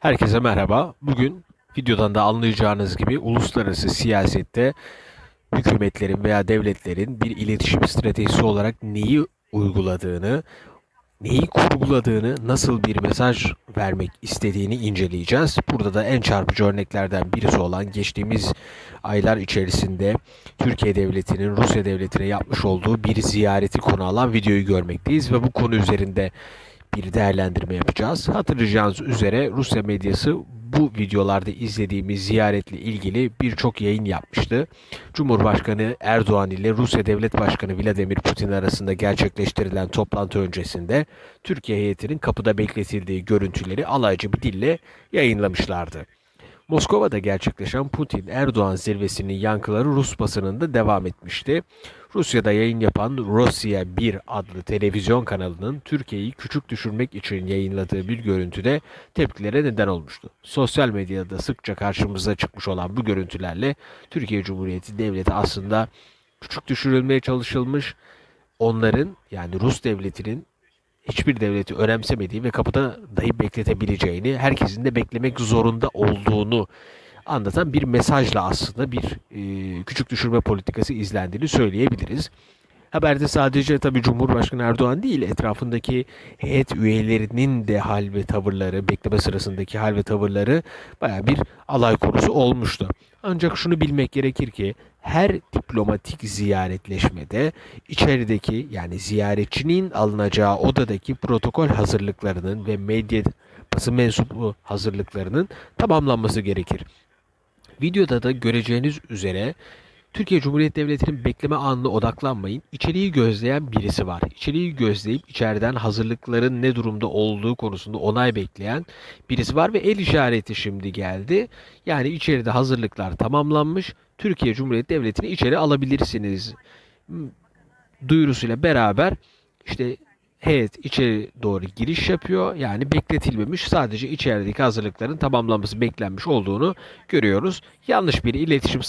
Herkese merhaba. Bugün videodan da anlayacağınız gibi uluslararası siyasette hükümetlerin veya devletlerin bir iletişim stratejisi olarak neyi uyguladığını, neyi kurguladığını, nasıl bir mesaj vermek istediğini inceleyeceğiz. Burada da en çarpıcı örneklerden birisi olan geçtiğimiz aylar içerisinde Türkiye Devleti'nin Rusya Devleti'ne yapmış olduğu bir ziyareti konu alan videoyu görmekteyiz ve bu konu üzerinde bir değerlendirme yapacağız. Hatırlayacağınız üzere Rusya medyası bu videolarda izlediğimiz ziyaretle ilgili birçok yayın yapmıştı. Cumhurbaşkanı Erdoğan ile Rusya Devlet Başkanı Vladimir Putin arasında gerçekleştirilen toplantı öncesinde Türkiye heyetinin kapıda bekletildiği görüntüleri alaycı bir dille yayınlamışlardı. Moskova'da gerçekleşen Putin-Erdoğan zirvesinin yankıları Rus basınında devam etmişti. Rusya'da yayın yapan Rusya 1 adlı televizyon kanalının Türkiye'yi küçük düşürmek için yayınladığı bir görüntüde tepkilere neden olmuştu. Sosyal medyada sıkça karşımıza çıkmış olan bu görüntülerle Türkiye Cumhuriyeti Devleti aslında küçük düşürülmeye çalışılmış, onların yani Rus devletinin hiçbir devleti önemsemediği ve kapıda dahi bekletebileceğini, herkesin de beklemek zorunda olduğunu anlatan bir mesajla aslında bir e, küçük düşürme politikası izlendiğini söyleyebiliriz. Haberde sadece tabii Cumhurbaşkanı Erdoğan değil, etrafındaki heyet üyelerinin de hal ve tavırları, bekleme sırasındaki hal ve tavırları baya bir alay konusu olmuştu. Ancak şunu bilmek gerekir ki her diplomatik ziyaretleşmede içerideki yani ziyaretçinin alınacağı odadaki protokol hazırlıklarının ve medya basın mensubu hazırlıklarının tamamlanması gerekir. Videoda da göreceğiniz üzere Türkiye Cumhuriyeti Devleti'nin bekleme anına odaklanmayın. İçeriği gözleyen birisi var. İçeriği gözleyip içeriden hazırlıkların ne durumda olduğu konusunda onay bekleyen birisi var ve el işareti şimdi geldi. Yani içeride hazırlıklar tamamlanmış. Türkiye Cumhuriyeti Devleti'ni içeri alabilirsiniz duyurusuyla beraber işte heyet içeri doğru giriş yapıyor. Yani bekletilmemiş sadece içerideki hazırlıkların tamamlanması beklenmiş olduğunu görüyoruz. Yanlış bir iletişim